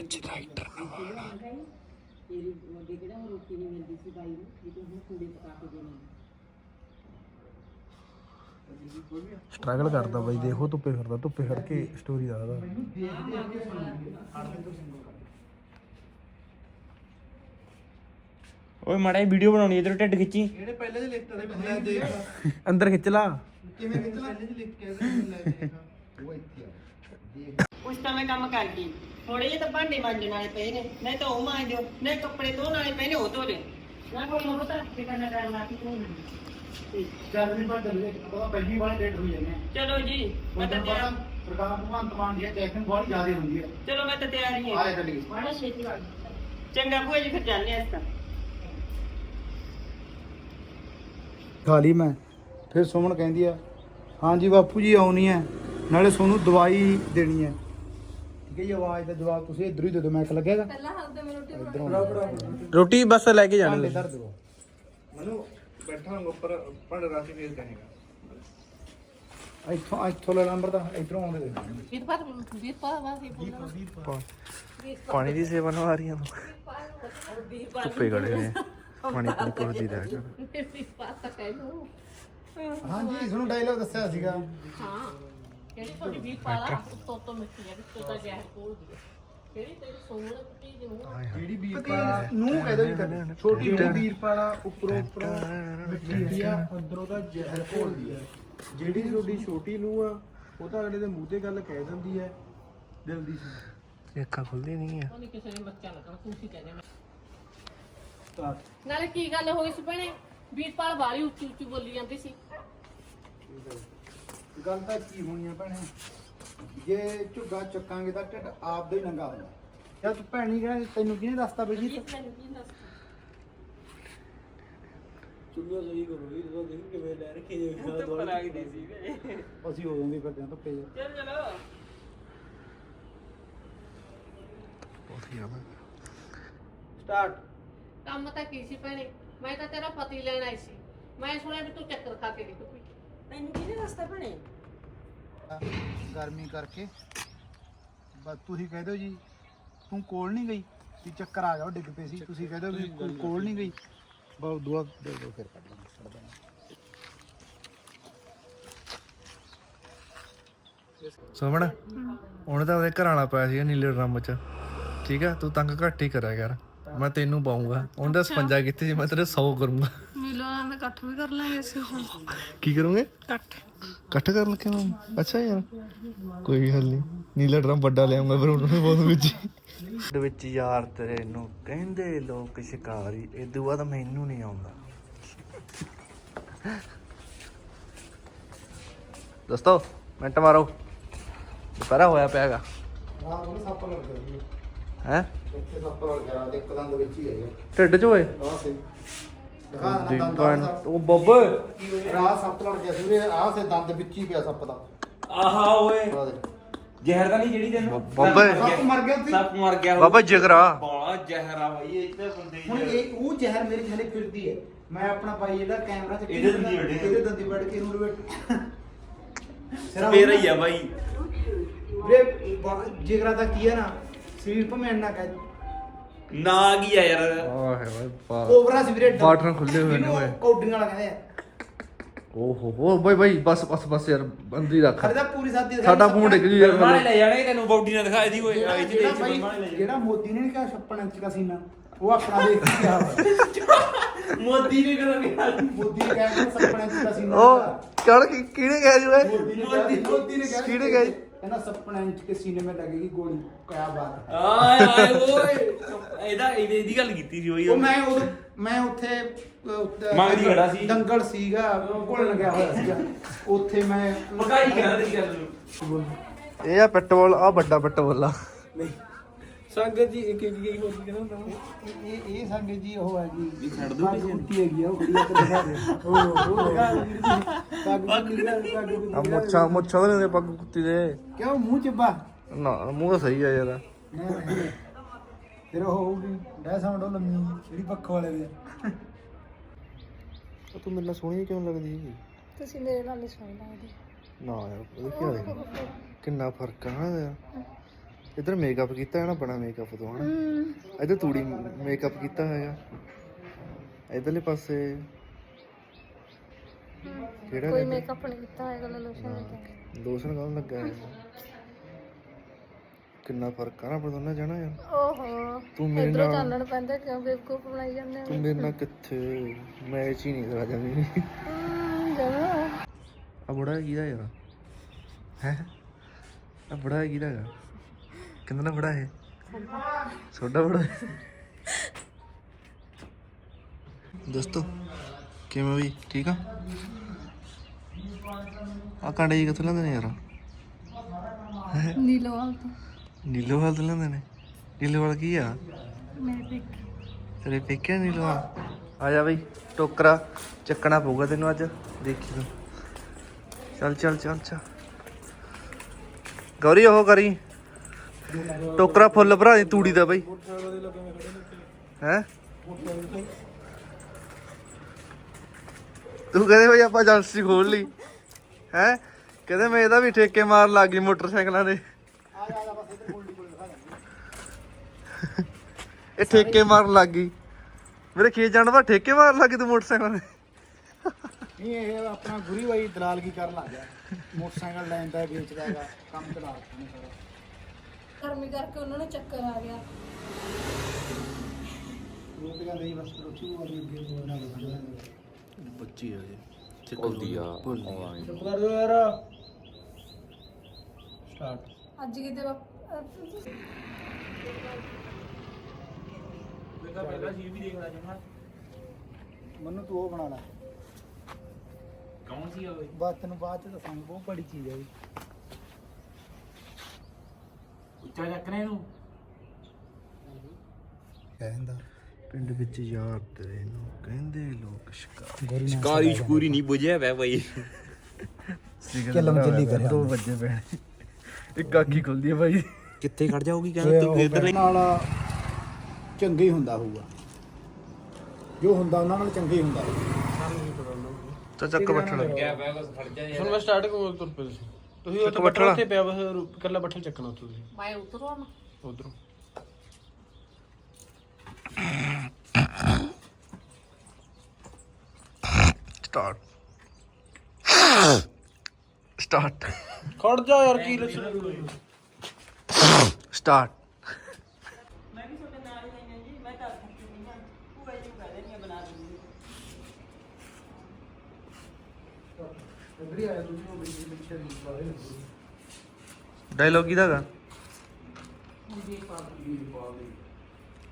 ਅੱਜ ਰਾਈਟਰ ਤੇਰੀ ਅੱਗੇ ਕਿਹੜਾ ਹੁਣ ਰੋਟੀ ਨਹੀਂ ਮਿਲਦੀ ਸੀ ਬਾਈ ਨੂੰ ਵੀ ਤੂੰ ਹੁਣ ਕੁੰਡੇ ਪਕਾ ਕੇ ਦੇਣੀ ਸਟਰਗਲ ਕਰਦਾ ਬਾਈ ਦੇਖੋ ਧੁੱਪੇ ਫਿਰਦਾ ਧੁੱਪੇ ਫਿਰ ਕੇ ਸਟੋਰੀ ਦੱਸਦਾ। ਓਏ ਮਾੜਾ ਵੀਡੀਓ ਬਣਾਉਣੀ ਇਧਰ ਢਿੱਡ ਖਿੱਚੀ। ਇਹਨੇ ਪਹਿਲੇ ਦੇ ਲਿਖਤਾ ਦੇ ਮੈਂ ਦੇਖ ਅੰਦਰ ਖਿੱਚ ਲਾ। ਕਿਵੇਂ ਖਿੱਚ ਪਹਿਲੇ ਦੇ ਲਿਖ ਕੇ ਲੈ ਦੇਖ ਉਹ ਇੱਥੇ ਆ। ਉਸ ਤਾਂ ਮੈਂ ਕੰਮ ਕਰ ਗਈ ਥੋੜੇ ਜਿਹੇ ਤਾਂ ਭਾਂਡੇ ਮਾਂਜਣ ਵਾਲੇ ਪਏ ਨੇ। ਨਹੀਂ ਤਾਂ ਉਹ ਮਾਂਜੋ ਨਹੀਂ ਕੱਪੜੇ ਧੋਣ ਵਾਲੇ ਪਏ ਨੇ ਉਹ ਧੋ ਦੇ ਨਾ ਕੋਈ ਉਹ ਤਾਂ ਫਿਕਰ ਨਾ ਕਰਨਾ ਕਿ ਤੂੰ ਚੱਲ ਵੀ ਪਰ ਚੱਲ ਪਤਾ ਪਹਿਲੀ ਵਾਰ ਡੇਟ ਹੋਈ ਜਾਂਦੇ ਚਲੋ ਜੀ ਮੈਂ ਤਾਂ ਤਿਆਰ ਸਰਕਾਰ ਭਗਵੰਤ ਮਾਨ ਦੀ ਚੈਕਿੰਗ ਬਹੁਤ ਜ਼ਿਆਦਾ ਹੁੰਦੀ ਹੈ। ਚਲੋ ਮੈਂ ਤਾਂ ਤਿਆਰ ਹੀ ਆਏ ਹਾਂ ਚੱਲੀ ਮਾੜਾ ਛੇਤੀ ਕਰ ਚੰਗਾ ਭੂਆ ਜੀ ਫਿਰ ਜਾਂਦੇ ਆ ਇਸ ਤਾਂ ਖਾ ਲਈ ਮੈਂ। ਫਿਰ ਸੁਮਨ ਕਹਿੰਦੀ ਆ ਹਾਂਜੀ ਬਾਪੂ ਜੀ ਆਉਣੀ ਹੈ। ਨਾਲੇ ਸੋਨੂੰ ਦਵਾਈ ਦੇਣੀ ਹੈ। ਠੀਕ ਹੈ ਜੀ ਆਵਾਜ਼ ਦਾ ਜਵਾਬ ਤੁਸੀਂ ਇਧਰ ਹੀ ਦੇ ਦਿਓ ਮੈਕ ਲੱਗੇਗਾ ਪਹਿਲਾਂ ਹੱਥ ਦੇ ਰੋਟੀ ਰੋਟੀ ਬਸ ਲੈ ਕੇ ਜਾਣੀ ਇਧਰ ਦਿਓ। ਮਨੂ ਬੈਠਾ ਹਾਂ ਉੱਪਰ ਪੜ ਰਾਸ਼ੀ ਫੇਰ ਕਹੇਗਾ। ਇੱਥੋਂ ਇੱਥੋਂ ਲੈ ਨੰਬਰ ਦਾ ਇਧਰੋਂ ਆਉਂਦੇ ਦੇ ਵੀਰਪਾਲ ਵੀਰਪਾਲ ਵਾਸੀ ਪਾਣੀ ਦੀ ਸੇਵਾ ਨਾ। ਆ ਰਹੀਆਂ ਧੁੱਪੇ ਖੜੇ ਨੇ। ਪਾਣੀ ਪੂਣੀ ਰਹਿ ਕਰ ਵੀਰਪਾਲ ਤਾਂ ਕਹਿ ਲਓ। ਹਾਂਜੀ ਤੁਹਾਨੂੰ ਡਾਇਲੋਗ ਦੱਸਿਆ ਸੀਗਾ। ਹਾਂ। ਕਿਹੜੀ ਤੁਹਾਡੀ ਵੀਰਪਾਲ ਆ ਉੱਤੋਂ ਤੋਂ ਮਿੱਟੀ ਆ ਵਿੱਚੋਂ ਤਾਂ ਜ਼ਹਿਰ ਕੋਲਦੀ ਆ ਕਿਹੜੀ ਤੇਰੀ ਸੋਹਣ ਕੁੱਤੀ ਦੀ ਮੂੰਹ ਜਿਹੜੀ ਵੀਰਪਾਲਾ ਨੂੰ ਕਹਿ ਦੋ ਜੀ ਕਦੇ। ਛੋਟੀ ਜਿਹੀ ਵੀਰਪਾਲਾ ਉੱਪਰੋਂ ਉੱਪਰੋਂ ਮਿੱਟੀ ਆ ਅੰਦਰੋਂ ਦਾ ਜ਼ਹਿਰ ਘੋਲਦੀ ਹੈ ਜਿਹੜੀ ਤੁਹਾਡੀ ਛੋਟੀ ਨੂੰ ਆ ਉਹ ਤਾਂ ਅਗਲੇ ਦੇ ਮੂੰਹ ਤੇ ਗੱਲ ਕਹਿ ਦਿੰਦੀ ਹੈ। ਦਿਲ ਦੀ ਸੀ ਅੱਖਾਂ ਖੁੱਲਦੀ ਨਹੀਂ ਆ। ਉਹਨੇ ਕਿਸੇ ਨੇ ਬੱਚਾ ਲੱਗਣਾ ਤੁਸੀਂ ਕਹਿੰਦੇ ਮੈਂ ਤਾਂ। ਨਾਲੇ ਕੀ ਗੱਲ ਹੋ ਗਈ ਸੀ ਭੈਣੇ? ਵੀਰਪਾਲ ਵਾਲੀ ਉੱਚੀ ਉੱਚੀ ਬੋਲੀ ਜਾਂਦੀ ਸੀ। ਗੱਲ ਤਾਂ ਕੀ ਹੋਣੀ ਆ ਭੈਣੇ? ਜੇ ਝੁੱਗਾ ਚੱਕਾਂਗੇ ਤਾਂ ਢਿੱਡ ਆਪ ਦਾ ਹੀ ਨੰਗਾ ਹੁੰਦਾ। ਯਾਰ ਤੂੰ ਭੈਣੀ ਕਹਿੰਦਾ ਤੈਨੂੰ ਕਿਹਨੇ ਦੱਸਤਾ ਬਈ ਜੀ? ਮੈਨੂੰ ਕੀ ਦੱਸ ਅਸੀਂ ਉਦੋਂ ਦੀ ਫਿਰਦੇ ਆਂ ਧੁੱਪੇ ਚ। ਚਲ ਚਲੋ। ਬਹੁਤ ਹੀ ਜ਼ਿਆਦਾ। ਸਟਾਰਟ ਕੰਮ ਤਾਂ ਕੀ ਸੀ ਭੈਣੇ? ਮੈਂ ਤਾਂ ਤੇਰਾ ਪਤੀ ਲੈਣ ਆਈ ਸੀ। ਮੈਂ ਸੁਣਿਆ ਵੀ ਤੂੰ ਚੱਕਰ ਖਾ ਕੇ ਨਿਕਲ ਪਈ ਤੈਨੂੰ ਕਿਹਨੇ ਦੱਸਤਾ ਭਣੇ ਗਰਮੀ ਕਰਕੇ। ਬਸ ਤੁਸੀਂ ਕਹਿ ਦਿਓ ਜੀ ਤੂੰ ਕੋਲ ਨਹੀਂ ਗਈ ਵੀ ਚੱਕਰ ਆ ਉਹ ਡਿੱਗ ਪਏ ਸੀ। ਤੁਸੀਂ ਕਹਿ ਦਿਓ ਵੀ ਕੋਈ ਕੋਲ ਨਹੀਂ ਗਈ। ਬਹੁਤ ਦੁਆ ਦੇ ਦਿਓ ਫਿਰ ਕੱਢ ਲਾਂਗੇ ਛੱਡ ਦੇਣਾ। ਸੁਮਣ ਉਹਨੇ ਤਾਂ ਉਹਦੇ ਘਰ ਵਾਲਾ ਪਾਇਆ ਸੀ ਨੀਲੇ ਡਰਮ ਚ। ਠੀਕ ਆ ਤੂੰ ਤੰਗ ਘੱਟ ਹੀ ਕਰਿਆ ਕਰ। ਮੈਂ ਤੈਨੂੰ ਪਾਉਂਗਾ। ਉਹਦਾ ਸਪੰਜਾ ਕਿੱਥੇ ਸੀ ਮੈਂ ਤੇਰੇ 100 ਕਰੂੰਗਾ। ਮਿਲੋ ਮੈਂ ਇਕੱਠ ਵੀ ਕਰ ਲਾਂਗੇ ਅਸੀਂ ਕੀ ਕਰੋਗੇ? ਇਕੱਠ। ਇਕੱਠ ਕਰ ਲੱਗੇ ਮੈਂ ਅੱਛਾ ਯਾਰ ਕੋਈ ਗੱਲ ਨਹੀਂ। ਨੀਲਾ ਡਰਮ ਵੱਡਾ ਲਿਆਉਂਗਾ ਫਿਰ ਉਹਨੂੰ ਬਹੁਤ ਵਿੱਚ। ਦੇ ਵਿੱਚ ਯਾਰ ਤੇਰੇ ਨੂੰ ਕਹਿੰਦੇ ਲੋਕ ਸ਼ਿਕਾਰੀ ਇਦੋਂ ਬਾਅਦ ਮੈਨੂੰ ਨਹੀਂ ਆਉਂਦਾ। ਦੋਸਤੋ ਮਿੰਟ ਮਾਰੋ। ਦੁਪਹਿਰਾ ਹੋਇਆ ਪਿਆਗਾ ਹਾਂ ਉਹਨੇ ਸੱਪ ਲੜ ਗਿਆ ਜੀ ਹੈ? ਇੱਥੇ ਸੱਪ ਲੜ ਗਿਆ ਤੇ ਇੱਕ ਦੰਦ ਵਿੱਚ ਹੀ ਹੈ ਢਿੱਡ ਚ ਓਏ। ਆਹ ਸੇ ਦਿਖਾ ਦੰਦ ਉਹ ਬੱਬੇ। ਰਾਹ ਸੱਪ ਲੜ ਗਿਆ ਸੀ ਵੀਰੇ ਆਹ ਸੇ ਦੰਦ ਵਿੱਚ ਹੀ ਪਿਆ ਸੱਪ ਦਾ। ਆਹਾ ਓਏ। ਆਹ ਦੇ ਜ਼ਹਿਰ ਤਾਂ ਨਹੀਂ ਜਿਹੜੀ ਤੈਨੂੰ? ਬੱਬੇ। ਸੱਪ ਮਰ ਗਿਆ ਸੀ। ਸੱਪ ਮਰ ਗਿਆ। ਬਾਬਾ ਜਿਗਰਾ। ਬਾਲਾ ਜ਼ਹਿਰ ਆ ਭਾਈ ਇਹ ਤੇ ਬੰਦੇ ਹੁਣ ਇਹ ਉਹ ਜ਼ਹਿਰ ਮੇਰੇ ਥੱਲੇ ਫਿਰਦੀ ਹੈ। ਮੈਂ ਆਪਣਾ ਭਾਈ ਜਿਹੜਾ ਕੈਮਰਾ ਤੇ ਇਹਦੇ ਦੰਦੀ ਵੱਢੇ ਆ। ਇਹਦੇ ਦੰਦੀ ਵੱਢ ਕੇ ਇਹਨੂੰ ਰਿਵੇਟ ਮੇਰਾ ਹੀ ਆ ਭਾਈ ਵੀਰੇ ਬ- ਜਿਗਰਾ ਦਾ ਕੀ ਹੈ ਨਾ? ਸਰੀਰ ਭਵੇਂ ਨਾ ਕਹਿ ਨਾ ਕੀ ਆ ਯਾਰ ਆਹ ਹੈ ਓਏ ਬਾ ਕੋਬਰਾ ਸੀ ਵੀਰੇ ਬਾਟਨ ਖੁੱਲੇ ਹੋਏ ਨੇ ਓਏ ਕੌਡੀਆਂ ਵਾਲਾ ਕਹਿੰਦੇ ਆ ਓਹੋ ਹੋ ਬਈ ਬਈ ਬਸ ਬਸ ਬਸ ਯਾਰ ਬੰਦੀ ਰੱਖ ਖੜੇ ਦਾ ਪੂਰੀ ਸਾਦੀ ਦਿਖਾਈ ਸਾਡਾ ਫੋਨ ਡਿੱਗ ਜੂ ਯਾਰ ਮਾਰੇ ਲੈ ਜਾਣੇ ਤੈਨੂੰ ਬੌਡੀ ਨਾ ਦਿਖਾਈ ਦੀ ਓਏ ਆਈ ਜਿਹੜਾ ਭਾਈ ਜਿਹੜਾ ਮੋਦੀ ਨੇ ਨਹੀਂ ਕਿਹਾ 56 ਇੰਚ ਦਾ ਸੀਨਾ ਉਹ ਆਪਣਾ ਦੇਖ ਕੇ ਕਿਹਾ ਵਾ। ਮੋਦੀ ਨੇ ਕਰੋ ਗਿਆ ਮੋਦੀ ਨੇ ਕਿਹਾ 56 ਇੰਚ ਦਾ ਸੀਨਾ ਉਹ ਚੜ ਕੀ ਕਿਹਨੇ ਕਿਹਾ ਜੀ ਓਏ ਮੋਦੀ ਨੇ ਕਿਹਾ ਮੋਦੀ ਨੇ ਕਿਹਾ ਕਿਹਨੇ ਕਿਹਾ? ਕਹਿੰਦਾ ਸਪਨਾ ਇੰਚ ਕੇ ਸੀਨੇ ਮੇ ਲੱਗੇਗੀ ਗੋਲੀ ਕਿਆ ਬਾਤ ਹੈ। ਆਏ ਆਏ ਓਏ। ਇਹਦਾ ਇਹਦੀ ਇਹਦੀ ਗੱਲ ਕੀਤੀ ਸੀ ਉਹੀ। ਉਹ ਮੈਂ ਉਹ ਮੈਂ ਉੱਥੇ ਮੰਗਦੀ ਖੜਾ ਸੀ। ਦੰਗਲ ਸੀਗਾ ਕੋਲ ਲੱਗਿਆ ਹੋਇਆ ਸੀਗਾ। ਉੱਥੇ ਮੈਂ ਮਕਾਈ ਕਹਿੰਦਾ ਗੱਲ ਨੂੰ। ਇਹ ਆ ਪੈਟਰੋਲ ਆ ਵੱਡਾ ਪੈਟਰੋਲ ਆ। ਨਹੀਂ। ਸੰਗਤ ਜੀ ਇੱਕ ਇੱਕ ਗਈ ਹੋਰ ਕੀ ਕਹਿੰਦਾ ਇਹ ਇਹ ਸੰਗੇ ਜੀ ਉਹ ਹੈ ਜੀ। ਵੀ ਛੱਡ ਦਿਓ ਪੱਗ ਕੁੱਤੀ ਹੈਗੀ ਆ ਉਹ ਕੁੜੀ ਤੇ ਦਿਖਾ ਦੇ ਉਹ ਉਹ ਦੇ ਦਾ ਦਾ। ਮੁੱਛਾਂ ਮੁੱਛਾਂ ਦੇ ਪੱਗ ਕੁੱਤੀ ਦੇ। ਕਿਉਂ? ਮੂੰਹ ਚੱਬਾ? ਨਾ ਮੂੰਹ ਤਾਂ ਸਹੀ ਆ ਯਾਰ। ਫਿਰ ਉਹ ਹੋਊਗੀ ਡੈ ਸਾਊਂਡ ਉਹ ਲੰਮੀ ਜਿਹੜੀ ਪੱਖ ਵਾਲੇ ਦੇ। ਤੂੰ ਮੇਰੇ ਨਾਲ ਸੋਹਣੀ ਕਿਉਂ ਲੱਗਦੀ ਤੁਸੀਂ ਮੇਰੇ ਨਾਲ ਨਹੀਂ ਸੋਹਣੇ ਲੱਗਦੇ। ਨਾ ਯਾਰ ਕੀ ਕਿੰਨਾ ਫ਼ਰਕ ਆ ਨਾ ਯਾਰ ਇਧਰ ਮੇਕਅਪ ਕੀਤਾ ਹੈ ਨਾ ਬੜਾ ਮੇਕਅਪ ਤੋਂ ਹਨਾ? ਇਧਰ ਤੂੜੀ ਮੇਕਅਪ ਕੀਤਾ ਹੈਗਾ ਇਧਰਲੇ ਪਾਸੇ। ਕਿਹੜਾ ਕੋਈ ਮੇਕਅਪ ਨਹੀਂ ਕੀਤਾ ਹੋਏਗਾ ਲੋਸ਼ਨ ਲੱਗਾ ਲੋਸ਼ਨ ਕਾਹਨੂੰ ਲੱਗਾ ਹੈ? ਕਿੰਨਾ ਫ਼ਰਕ ਆ ਨਾ ਆਪਣੇ ਦੋਨਾਂ ਜਾਣਾ ਯਾਰ। ਓਹੋ। ਤੂੰ ਮੇਰੇ ਨਾਲ ਚਾਨਣ ਪੈਂਦਾ ਕਿਉਂ ਬੇਵਕੂਫ ਬਣਾਈ ਜਾਂਦੇ ਤੂੰ ਮੇਰੇ ਨਾਲ ਕਿੱਥੇ? ਮੈਚ ਹੀ ਨਹੀਂ ਕਰਾ ਜਾਂਦੀ। ਆ ਬੜਾ ਕਿਹਦਾ ਯਾਰ? ਹੈ? ਆ ਬੜਾ ਕਿਹਦਾ ਹੈਗਾ? ਕਿੰਨਾ ਦਾ ਬੜਾ ਹੈ ਛੋਟਾ ਬੜਾ ਹੈ। ਦੋਸਤੋ ਕਿਵੇਂ ਵੀ ਠੀਕ ਆ? ਆ ਕਾਂਡੇ ਜੀ ਕਿੱਥੋਂ ਲੈਂਦੇ ਨੇ ਯਾਰ? ਨੀਲੋਵਾਲ ਤੋਂ। ਨੀਲੋਵਾਲ ਤੋਂ ਲੈਂਦੇ ਨੇ? ਨੀਲੋਵਾਲ ਕੀ ਆ? ਮੇਰੇ ਪਿੱਕ। ਤੇਰੇ ਪੇਕਿਆ ਨੀਲੋਵਾਲ ਆ ਜਾ ਬਈ ਟੋਕਰਾ ਚੱਕਣਾ ਪਊਗਾ ਤੈਨੂੰ ਅੱਜ। ਦੇਖੀ ਤੂੰ। ਚੱਲ ਚੱਲ ਚੱਲ ਚੱਲ। ਗੌਰੀ ਉਹ ਕਰੀ। ਟੋਕਰਾ ਫੁੱਲ ਭਰਾ ਦੀ ਤੂੜੀ ਦਾ ਬਈ। ਹੈ? ਤੂੰ ਕਹਿੰਦੇ ਬਈ ਆਪਾਂ ਏਜੰਸੀ ਖੋਲ ਲਈ। ਹੈ? ਕਹਿੰਦੇ ਮੈਂ ਇਹਦਾ ਵੀ ਠੇਕੇ ਮਾਰ ਲੱਗ ਗਈ ਮੋਟਰਸਾਈਕਲਾਂ ਦੇ। ਇਹ ਠੇਕੇ ਮਾਰਨ ਲੱਗ ਗਈ। ਮੇਰੇ ਖੇਤ ਜਾਣ ਦਾ ਠੇਕੇ ਮਾਰ ਲੱਗ ਗਈ ਤੂੰ ਮੋਟਰਸਾਈਕਲਾਂ ਦੇ। ਨਹੀਂ, ਇਹ ਆਪਣਾ ਗੁਰੀ ਬਾਈ ਦਲਾਲਗੀ ਕਰਨ ਲੱਗ ਗਿਆ। ਮੋਟਰਸਾਈਕਲ ਲੈਂਦਾ ਵੇਚਦਾ ਹੈਗਾ, ਕੰਮ ਚਲਾ ਰੱਖਿਆ ਸਾਰਾ। ਗਰਮੀ ਕਰਕੇ ਉਹਨਾਂ ਨੂੰ ਚੱਕਰ ਆ ਗਿਆ। ਰੋਟੀ ਦਾ ਨਹੀਂ ਬਸ ਰੋਟੀ ਵਾਲੀ ਅੱਗੇ ਬਣਾ ਲਓ। ਬੱਚੀ ਆ ਜੀ। ਭੁੱਲਦੀ ਆ ਚੁੱਪ ਕਰ ਦਿਓ ਯਾਰ। ਸਟਾਰਟ ਅੱਜ ਕਿਤੇ ਵਾ- ਅਹ ਮੈਨੂੰ ਤੂੰ ਉਹ ਬਣਾ ਲੈ। ਕੌਣ ਸੀ ਓਏ ਬਾਤ ਤੈਨੂੰ ਬਾਅਦ ਚ ਦੱਸਾਂਗੇ ਬਹੁਤ ਬੜੀ ਚੀਜ਼ ਹੈ ਇਹ। ਉੱਚਾ ਚੱਕਣਾ ਇਹਨੂੰ। ਕਹਿੰਦਾ ਪਿੰਡ ਵਿੱਚ ਯਾਰ ਤੇਰੇ ਨੂੰ ਕਹਿੰਦੇ ਲੋਕ ਸ਼ਿਕਾਰ। ਸ਼ਿਕਾਰੀ ਸ਼ਕੂਰੀ ਨਹੀਂ ਬੁਝਿਆ ਵੈ ਬਈ। ਚੱਲਮ ਚੱਲੀ ਕਰਿਆ। 2 ਵਜੇ ਪੈਣੇ। ਇੱਕ ਅੱਖੀ ਖੁੱਲਦੀ ਹੈ ਭਾਈ ਕਿੱਥੇ ਖੜ ਜਾਊਗੀ ਕਹਿੰਦਾ ਤੂੰ? ਇਧਰ ਨਾਲ ਚੰਗੇ ਹੀ ਹੁੰਦਾ ਹੋਊਗਾ। ਜੋ ਹੁੰਦਾ ਉਹਨਾਂ ਨਾਲ ਚੰਗੇ ਹੀ ਹੁੰਦਾ ਤਾਂ ਚੱਕ ਬੱਠਲ। ਹੁਣ ਮੈਂ ਸਟਾਰਟ ਕੋਲ ਤੁਰ ਪਏ ਤੁਸੀਂ ਤੁਸੀਂ ਚੱਕ ਬੱਠਲ ਉੱਥੇ ਪਿਆ ਬਸ ਇਕੱਲਾ ਬੱਠਲ ਚੱਕਣਾ ਉੱਥੋਂ ਤੁਸੀਂ। ਮੈਂ ਉਤਰਵਾ ਨਾ ਉਧਰੋਂ। ਸਟਾਰਟ ਸਟਾਰਟ ਖੜ ਜਾ ਯਾਰ ਕੀ ਲੱਛਣ ਸਟਾਰਟ ਜੀ ਨਹੀਂ ਜੀ ਅੰਦਰੀ ਆਇਆ ਤੁਸੀਂ ਉਹ ਬੜੀ ਪਿੱਛੇ ਬਾਹਰ ਡਾਇਲੌਗ ਕਿਹਦਾ ਹੈਗਾ